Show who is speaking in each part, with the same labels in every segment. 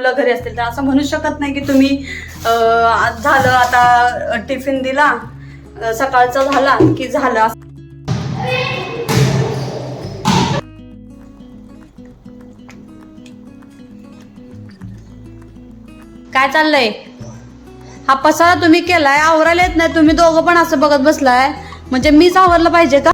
Speaker 1: मुलं घरी असतील तर असं म्हणू शकत नाही की तुम्ही झालं आता टिफिन दिला सकाळचा झाला की झालं काय चाललंय? हा पसारा तुम्ही केलाय आवरायला येत नाही तुम्ही दोघं पण असं बघत बसलाय. म्हणजे मीच आवरलं पाहिजे का?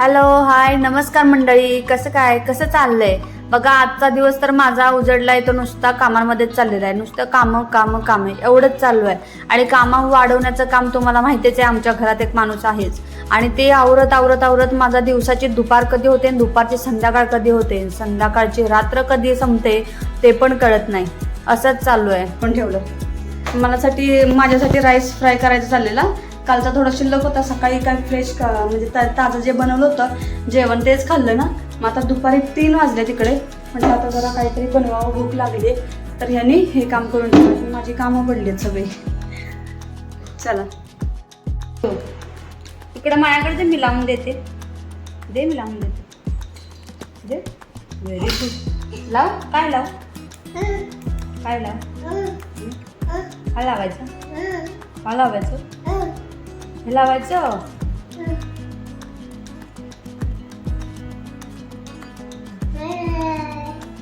Speaker 1: हॅलो हाय नमस्कार मंडळी. कसं काय? कसं चाललंय? बघा आजचा दिवस तर माझा उजडलाय तो नुसता कामांमध्येच चाललेला आहे. नुसतं कामं कामं कामं एवढंच चालू आहे. आणि कामं वाढवण्याचं काम तुम्हाला माहितीच आहे आमच्या घरात एक माणूस आहेच. आणि ते आवरत आवरत आवरत माझा दिवसाची दुपार कधी होते आणि दुपारची संध्याकाळ कधी होते? संध्याकाळची रात्र कधी संपते ते पण कळत नाही. असंच चालू आहे. पण ठेवलं मलासाठी माझ्यासाठी राईस फ्राय करायचं चाललेला. कालचा थोडा शिल्लक होता सकाळी काय फ्रेश म्हणजे ता- ताजं जे बनवलं होतं जेवण तेच खाल्लं ना. मग आता दुपारी तीन वाजले तिकडे. म्हणजे आता जरा काहीतरी बनवावं भूक लागली तर ह्यांनी हे काम करून माझी कामं पडली सगळी. चला. इकडे माझ्याकडे दे मी लावून देते. दे मी लावून देते. दे. व्हेरी गुड लाव. काय लाव? काय लाव? काय लावायचं? काय लावायचं? हे लावायचं?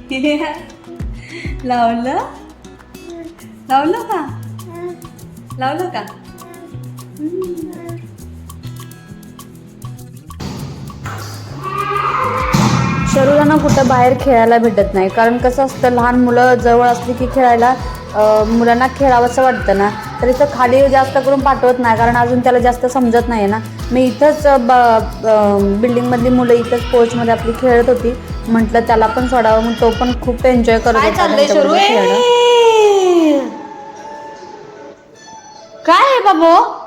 Speaker 1: लावलं? लावलं का? लावलं का? शरूरांना कुठं बाहेर खेळायला भेटत नाही. कारण कसं असतं लहान मुलं जवळ असली की खेळायला मुलांना खेळावंसं वाटतं ना. तर इथं खाली जास्त करून पाठवत नाही कारण अजून त्याला जास्त समजत नाही ना. मी इथंच ब- बिल्डिंगमधली मुलं इथंच पोर्चमध्ये आपली खेळत होती. म्हटलं त्याला पण सोडावं मग तो पण खूप एन्जॉय करत खेळणं. काय आहे बाबू?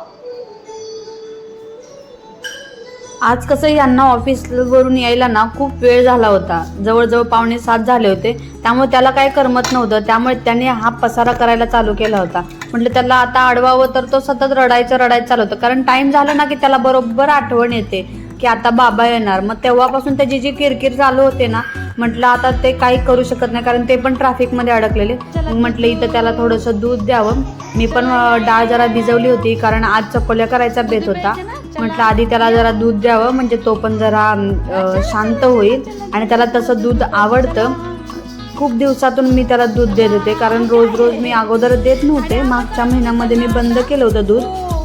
Speaker 1: आज कसं यांना ऑफिसवरून यायला ना खूप वेळ झाला होता. जवळजवळ पावणे सात झाले होते. त्यामुळे त्याला काय करमत नव्हतं. त्यामुळे त्याने हा पसारा करायला चालू केला होता. म्हटलं त्याला आता अडवावं तर तो सतत रडायचं रडायचं चालू होतं. कारण टाईम झाला ना की त्याला बरोबर आठवण येते की आता बाबा येणार. मग तेव्हापासून त्याची जी किरकिर चालू होते ना म्हटलं आता ते काही करू शकत नाही. कारण ते पण ट्रॅफिकमध्ये अडकलेले. म्हटलं इथं त्याला थोडंसं दूध द्यावं. मी पण डाळ जरा भिजवली होती. कारण आज चकोल्या करायचा बेत होता. म्हटलं आधी त्याला जरा दूध द्यावं म्हणजे तो पण जरा शांत होईल. आणि त्याला तसं दूध आवडतं. खूप दिवसातून मी त्याला दूध देत होते कारण रोज रोज मी अगोदर देत नव्हते. मागच्या महिन्यामध्ये मी बंद केलं होतं दूध.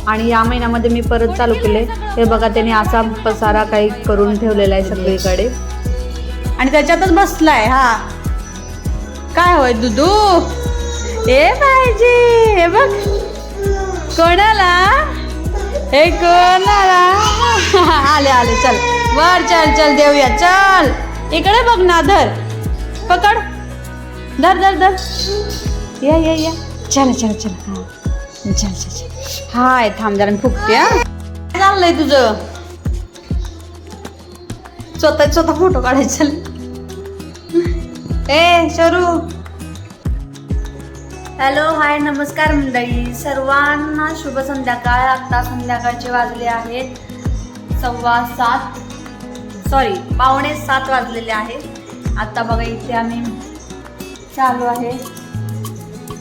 Speaker 1: आणि या महिन्यामध्ये मी परत चालू केले. हे बघा त्याने असा पसारा काही करून ठेवलेला आहे सगळीकडे. आणि त्याच्यातच बसलाय हा. काय होय दुधू हे पाहिजे हे बघ. कोणाला? हे कोणाला आले आले चल. वर चल चल देऊया चल. इकडे बघ ना धर. पकड. धर धर धर. या या या. चल चल चल. हा. चल चल चल. हाय थांब जरा मी फुकते काय चाललंय तुझं? स्वतः स्वतः फोटो काढायचं. चल ए शरू. हॅलो हाय नमस्कार मंडळी. सर्वांना शुभ संध्याकाळ. आता संध्याकाळचे वाजले आहेत सव्वा सात. सॉरी पावणे सात वाजलेले आहेत. आता बघा इथे आम्ही चालू आहे.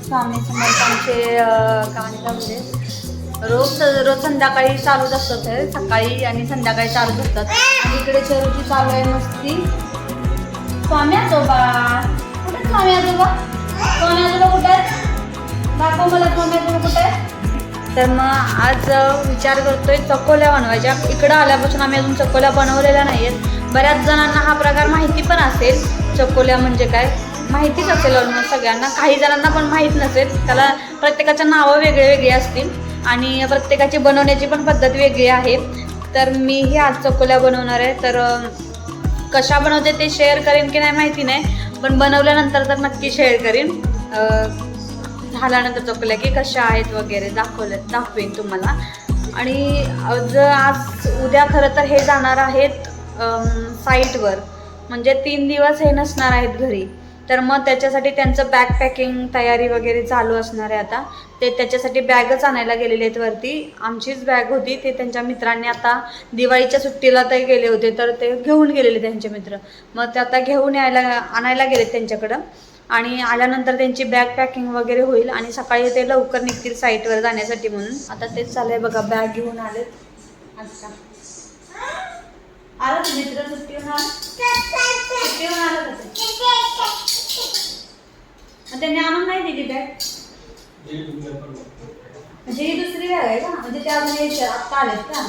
Speaker 1: स्वामी समर्थांचे अं, काय म्हणजे रोज रोज संध्याकाळी चालूच असतात हे. सकाळी आणि संध्याकाळी चालूच असतात. आणि इकडे चरूची चालू आहे मस्ती. स्वामी आजोबा. कुठे स्वामी आजोबा? स्वामी आजोबा कुठे दाखव मला कुठे तर मग आज विचार करतोय चकोल्या बनवायच्या. इकडं आल्यापासून आम्ही अजून चकोल्या बनवलेल्या नाही आहेत बऱ्याच जणांना हा प्रकार माहिती पण असेल. चकोल्या म्हणजे काय? माहितीच असेल ऑलमोस्ट सगळ्यांना. काही जणांना पण माहीत नसेल. त्याला प्रत्येकाच्या नावं वेगळे वेगळे असतील. आणि प्रत्येकाची बनवण्याची पण पद्धत वेगळी आहे. तर मी ही आज चकोल्या बनवणार आहे. तर कशा बनवते ते शेअर करेन की नाही माहिती नाही. पण बनवल्यानंतर तर नक्की शेअर करीन. झाल्यानंतर चोकल्या की कशा आहेत वगैरे दाखवले दाखवेन तुम्हाला. आणि जर आज उद्या खरं तर हे जाणार आहेत साईटवर म्हणजे तीन दिवस हे नसणार आहेत घरी. तर मग त्याच्यासाठी त्यांचं बॅग पॅकिंग तयारी वगैरे चालू असणार आहे आता. ते त्याच्यासाठी बॅगच आणायला गेलेले आहेत वरती. आमचीच बॅग होती. ते त्यांच्या मित्रांनी आता दिवाळीच्या सुट्टीला ते गेले होते तर ते घेऊन गेलेले त्यांचे मित्र. मग ते आता घेऊन यायला आणायला गेलेत त्यांच्याकडं. आणि आल्यानंतर त्यांची बॅग पॅकिंग वगैरे होईल आणि सकाळी ते लवकर निघतील साईटवर जाण्यासाठी म्हणून. आता तेच चाललंय बघा बॅग घेऊन आले आता. आलं का मित्र? सुट्टी आलं? सुट्टीवर आलं त्यांनी आणून नाही दिली बॅग म्हणजे ही दुसरी बॅग आहे का? म्हणजे त्या अजून यायच्या आत्ता आलेत का?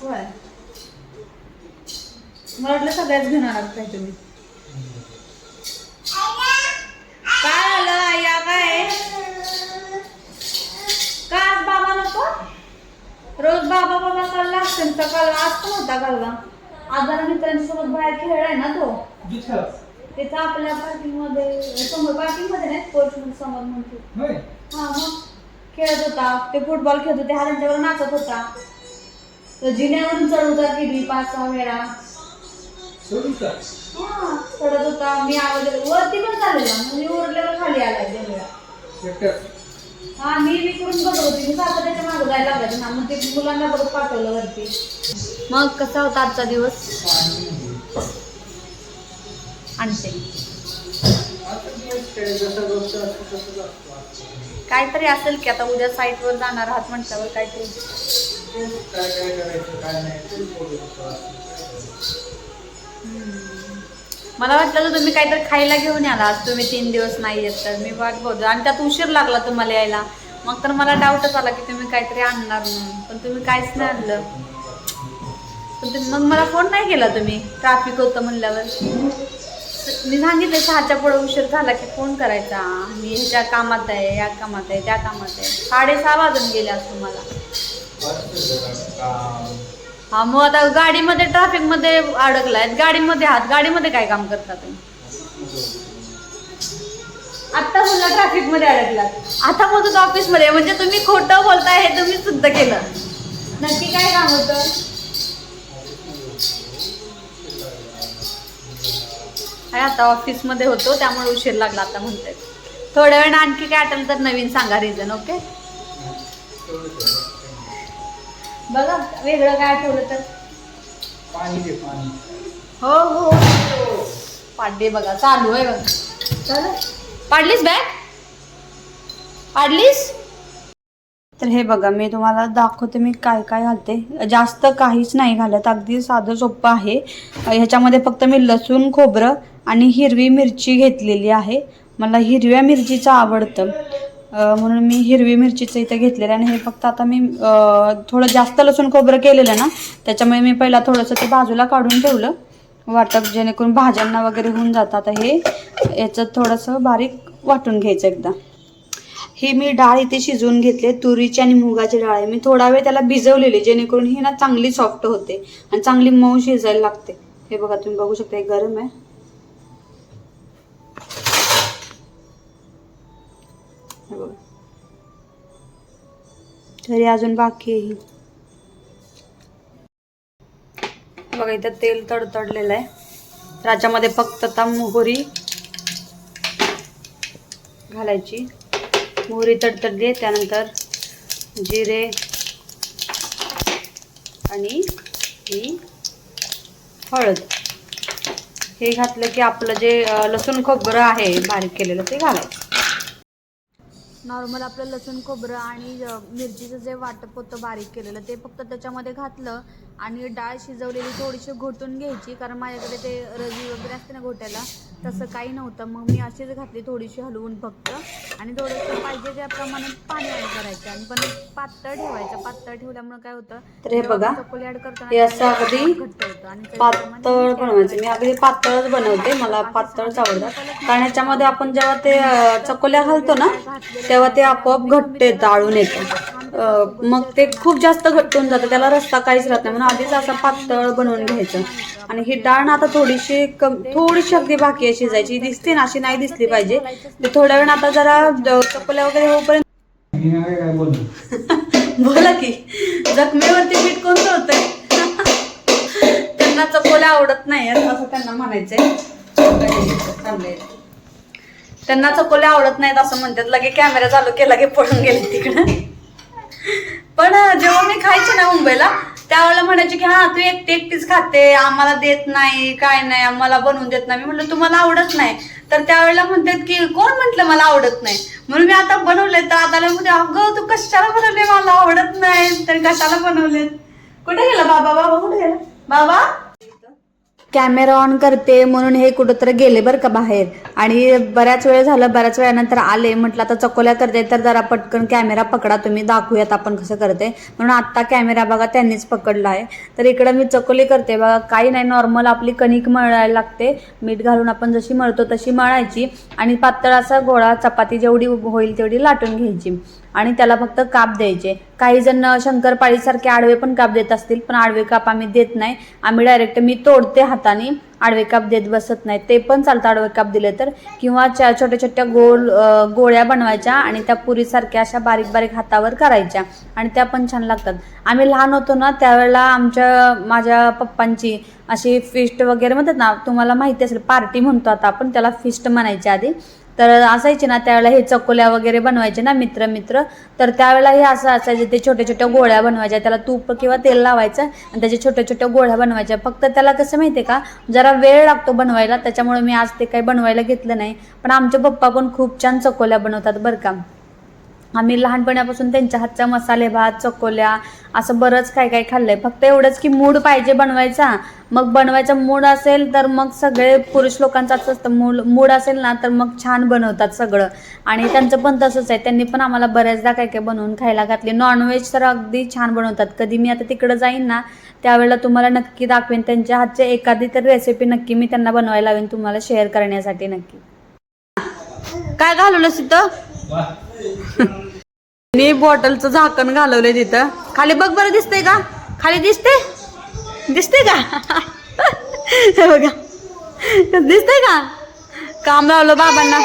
Speaker 1: होय. मला वाटलं सगळ्याच घेऊन आलात काय तुम्ही. आया काय का बाबा नको? रोज बाबा बाबा काल असतील सकाळ आज पण होता कालवा आज जरा मित्रांसोबत बाहेर खेळलाय ना तो. तिथं आपल्या पार्किंगमध्ये समोर पार्किंगमध्ये नाही स्पोर्ट्स समोर म्हणतो. हा मग खेळत होता. ते फुटबॉल खेळत होते हा त्यांच्यावर नाचत होता. तो जिन्यावरून चढ उतार केली पाच सहा वेळा. हा चढत होता. मी आवाज वरती पण चाललेला. म्हणजे उरल्यावर खाली दोन वेळा हा मी विकरून बघत होती. मी सारखं त्याच्या मागं जायला लागायचं ना. मग ते मुलांना बघत पाठवलं वरती. मग कसा होता आजचा दिवस? आणते. काहीतरी असेल की आता उद्या साईट वर जाणार आहात म्हटल्यावर काहीतरी. मला वाटलं तर तुम्ही काहीतरी खायला घेऊन याला. आज तुम्ही तीन दिवस नाही येत तर मी वाट बघतो आणि त्यात उशीर लागला तुम्हाला यायला. मग तर मला डाऊटच आला की तुम्ही काहीतरी आणणार म्हणून. पण तुम्ही काहीच नाही आणलं. पण मग मला फोन नाही केला तुम्ही. ट्रॅफिक होतं म्हणल्यावर. मी सांगितलं सहाच्या पुढे उशीर झाला की फोन करायचा. मी ह्याच्या कामात आहे या कामात आहे त्या कामात आहे. साडेसहा वाजून गेले तुम्हाला. हा मग आता गाडीमध्ये ट्रॅफिकमध्ये अडकलाय. गाडीमध्ये आहात. गाडीमध्ये काय काम करता तुम्ही? आता बोलला ट्रॅफिकमध्ये अडकलात. आता बोलतो ऑफिसमध्ये म्हणजे तुम्ही खोटं बोलताय हे तुम्ही सिद्ध केलं. नक्की काय काम होतं? काय आता ऑफिसमध्ये होतो त्यामुळे उशीर लागला आता म्हणते थोड्या वेळ आणखी काय आठवलं तर नवीन सांगा रिझन ओके बघा वेगळं काय आठवलं तर? हो हो. पाडली बघा चालू आहे बघा. चालेल पाडलीस बॅग पाडलीस? तर हे बघा मी तुम्हाला दाखवते मी काय काय घालते. जास्त काहीच नाही घालत अगदी साधं सोपं आहे. ह्याच्यामध्ये फक्त मी लसूण खोबरं आणि हिरवी मिरची घेतलेली आहे. मला हिरव्या मिरचीचं आवडतं. म्हणून मी हिरवी मिरचीचं इथं घेतलेलं आहे आणि हे फक्त आता मी थोडं जास्त लसूण खोबरं केलेलं ना त्याच्यामुळे मी पहिला थोडंसं ते बाजूला काढून ठेवलं वाटप जेणेकरून भाज्यांना वगैरे होऊन जातं. आता हे याचं थोडंसं बारीक वाटून घ्यायचं एकदा. ही मी डाळ इथे शिजवून घेतली तुरीची आणि मुगाची डाळ आहे. मी थोडा वेळ त्याला भिजवलेली जेणेकरून ही ना चांगली सॉफ्ट होते आणि चांगली मऊ शिजायला लागते. हे बघा तुम्ही बघू शकता हे गरम आहे. तरी अजून बाकी आहे बघा इथं तेल तडतडलेलं आहे. त्याच्यामध्ये फक्त आता मोहरी घालायची. मोहरी तडतडली आहे त्यानंतर जिरे आणि ही हळद. हे घातलं की आपलं जे लसूण खोबरं आहे बारीक केलेलं ते घालायचं. नॉर्मल आपलं लसूण खोबरं आणि मिरचीचं जे वाटप होतं बारीक केलेलं ते फक्त त्याच्यामध्ये घातलं आणि डाळ शिजवलेली थोडीशी घोटून घ्यायची कारण माझ्याकडे ते रवी वगैरे असते ना घोट्याला तसं काही नव्हतं. मग मी अशीच घातली थोडीशी हलवून फक्त. आणि थोडंसं पाहिजे त्याप्रमाणे पाणी ॲड करायचं. आणि पण पातळ ठेवायचं. पातळ ठेवल्यामुळे काय होतं
Speaker 2: तर हे बघा
Speaker 1: चकोली ॲड करताना
Speaker 2: हे अगदी पातळ बनवायचं. मी अगदी पातळच बनवते. मला पातळच आवडतं कारण याच्यामध्ये आपण जेव्हा ते चकोल्या घालतो ना तेव्हा ते आपोआप घट्ट येतं आळून येतं. मग ते खूप जास्त घट्ट होऊन जातं. त्याला रस्ता काहीच राहत नाही. म्हणून आधीच असं पातळ बनवून घ्यायचं. आणि ही डाळ ना आता थोडीशी कम थोडीशी अगदी बाकी आहे शिजायची दिसते ना अशी नाही दिसली पाहिजे. ते थोड्या वेळ आता जरा चपल्या चकोल्या वगैरे होईपर्यंत बोला की जखमेवरती पीठ कोणतं होतंय त्यांना चपोल्या आवडत नाही असं त्यांना म्हणायचंय. त्यांना चकोले आवडत नाहीत असं म्हणतात. लगे कॅमेरा चालू केला की पळून गेले तिकडं. पण जेव्हा मी खायचे ना मुंबईला त्यावेळेला म्हणायचे की हा तू एकटी एकटीच खाते आम्हाला देत नाही काय नाही आम्हाला बनवून देत नाही. मी म्हटलं तुम्हाला आवडत नाही. तर त्यावेळेला म्हणतात की कोण म्हटलं मला आवडत नाही? म्हणून मी आता बनवले तर आता म्हणते अगं तू कशाला बनवले मला आवडत नाही. तर कशाला बनवले कुठे गेला बाबा? बाबा कुठे गेला? बाबा?
Speaker 1: कॅमेरा ऑन करते म्हणून हे कुठंतरी गेले बरं का बाहेर. आणि बऱ्याच वेळ झालं बऱ्याच वेळानंतर आले म्हटलं आता चकोल्या करते तर जरा पटकन कॅमेरा पकडा तुम्ही दाखवूयात आपण कसं करते. म्हणून आत्ता कॅमेरा बघा त्यांनीच पकडला आहे. तर इकडं मी चकोली करते बघा काही नाही नॉर्मल आपली कणिक मळायला लागते. मीठ घालून आपण जशी मळतो तशी मळायची. आणि पातळ असा गोळा चपाती जेवढी होईल तेवढी लाटून घ्यायची. आणि त्याला फक्त काप द्यायचे. काही जण शंकरपाळीसारखे आडवे पण काप देत असतील पण आडवे काप आम्ही देत नाही. आम्ही डायरेक्ट मी तोडते हाताने आडवे काप देत बसत नाही. ते पण चालतं आडवे काप दिले तर. किंवा छोट्या छोट्या गोल गोळ्या बनवायच्या आणि त्या पुरीसारख्या अशा बारीक बारीक हातावर करायच्या. आणि त्या पण छान लागतात. आम्ही लहान होतो ना त्यावेळेला आमच्या माझ्या पप्पांची अशी फिस्ट वगैरे म्हणतात ना तुम्हाला माहिती असेल पार्टी म्हणतो आता आपण त्याला फिस्ट म्हणायच्या आधी. तर असायचे ना त्यावेळेला हे चकोल्या वगैरे बनवायचे ना मित्र मित्र. तर त्यावेळेला हे असं असायचे ते छोट्या छोट्या गोळ्या बनवायच्या त्याला तूप किंवा तेल लावायचं आणि त्याच्या छोट्या छोट्या गोळ्या बनवायच्या. फक्त त्याला कसं माहिती आहे का जरा वेळ लागतो बनवायला त्याच्यामुळे मी आज ते काही बनवायला घेतलं नाही. पण आमचे पप्पा पण खूप छान चकोल्या बनवतात बरं का. आम्ही लहानपणापासून त्यांच्या हातचा मसाले भात चकोल्या असं बरंच काय काय खाल्लंय. फक्त एवढंच की मूड पाहिजे बनवायचा. मग बनवायचा मूड असेल तर मग सगळे पुरुष लोकांचा असं असतं. मूड मूड असेल ना तर मग छान बनवतात सगळं. आणि त्यांचं पण तसंच आहे. त्यांनी पण आम्हाला बऱ्याचदा काय काय बनवून खायला घातले. नॉनव्हेज तर अगदी छान बनवतात. कधी मी आता तिकडं जाईन ना त्यावेळेला तुम्हाला नक्की दाखवेन. त्यांच्या हातची एखादी तर रेसिपी नक्की मी त्यांना बनवायला लावेन तुम्हाला शेअर करण्यासाठी नक्की.
Speaker 2: काय घालवलं तिथं मी बॉटलचं झाकण घालवलंय तिथं. खाली बघ बरं दिसतंय का? खाली दिसते दिसते का? बघा. दिसतंय का? काम लावलं बाबांना.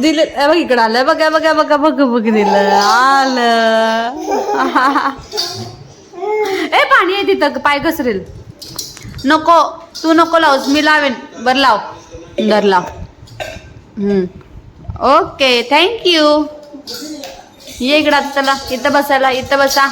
Speaker 2: दिलं बघ इकडं आलं. बघा बघा बघा बघ बघ दिलं. आलं. ए पाणी आहे तिथं. पाय घसरेल. नको. तू नको लावस. मी लावेन. बर लाव. दर लाव. हम्म. ओके थँक्यू ये इकडं आता चला इथं बसायला इथं बसा.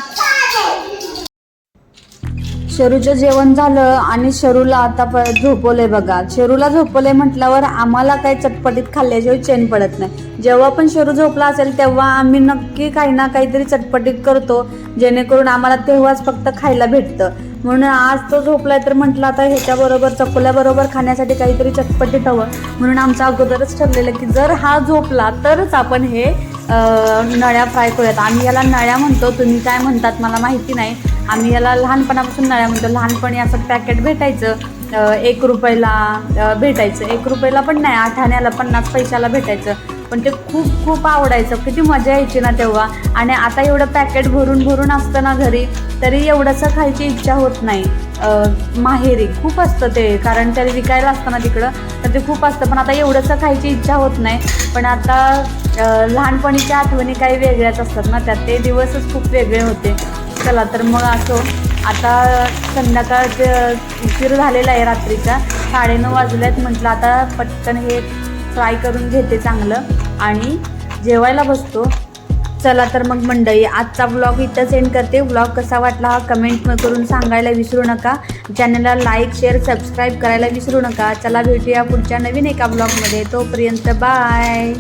Speaker 1: शरूचं जेवण झालं आणि शरूला आता झोपवलंय बघा. शरूला झोपवलंय म्हटल्यावर आम्हाला काही चटपटीत खाल्ल्याशिवाय चेन पडत नाही. जेव्हा पण शरू झोपला असेल तेव्हा आम्ही नक्की काही ना काहीतरी चटपटीत करतो जेणेकरून आम्हाला तेव्हाच फक्त खायला भेटतं. म्हणून आज तो झोपलाय तर म्हटलं आता ह्याच्याबरोबर चकोल्याबरोबर खाण्यासाठी काहीतरी चटपटीत हवं म्हणून आमचं अगोदरच ठरलेलं की जर हा झोपला तरच आपण हे नळ्या फ्राय करूयात. आम्ही याला नळ्या म्हणतो तुम्ही काय म्हणतात मला माहिती नाही. आम्ही याला लहानपणापासून नळ्या म्हणतो. लहानपणी असं पॅकेट भेटायचं एक रुपयाला भेटायचं. एक रुपयाला पण नाही आठाण्याला पन्नास पैशाला भेटायचं. पण ते खूप खूप आवडायचं. किती मजा यायची ना तेव्हा. आणि आता एवढं पॅकेट भरून भरून असतं ना घरी तरी एवढंसं खायची इच्छा होत नाही. माहेरी. खूप असतं ते. कारण तरी विकायला असतं ना तिकडं तर ते खूप असतं. पण आता एवढंसं खायची इच्छा होत नाही. पण आता लहानपणीच्या आठवणी काही वेगळ्याच असतात ना त्यात. ते दिवसच खूप वेगळे होते. चला तर मग असो. आता संध्याकाळ उशीर झालेला आहे रात्रीचा. साडेनऊ वाजल्यात म्हटलं आता पटकन हे फ्राय करून घेते चांगलं. आणि जेवायला बसतो. चला तर मग मंडळी आजचा ब्लॉग इथं सेंड करते. ब्लॉग कसा वाटला हा कमेंट करून सांगायला विसरू नका. चॅनलला लाईक शेअर सबस्क्राईब करायला विसरू नका. चला भेटूया पुढच्या नवीन एका ब्लॉगमध्ये तोपर्यंत बाय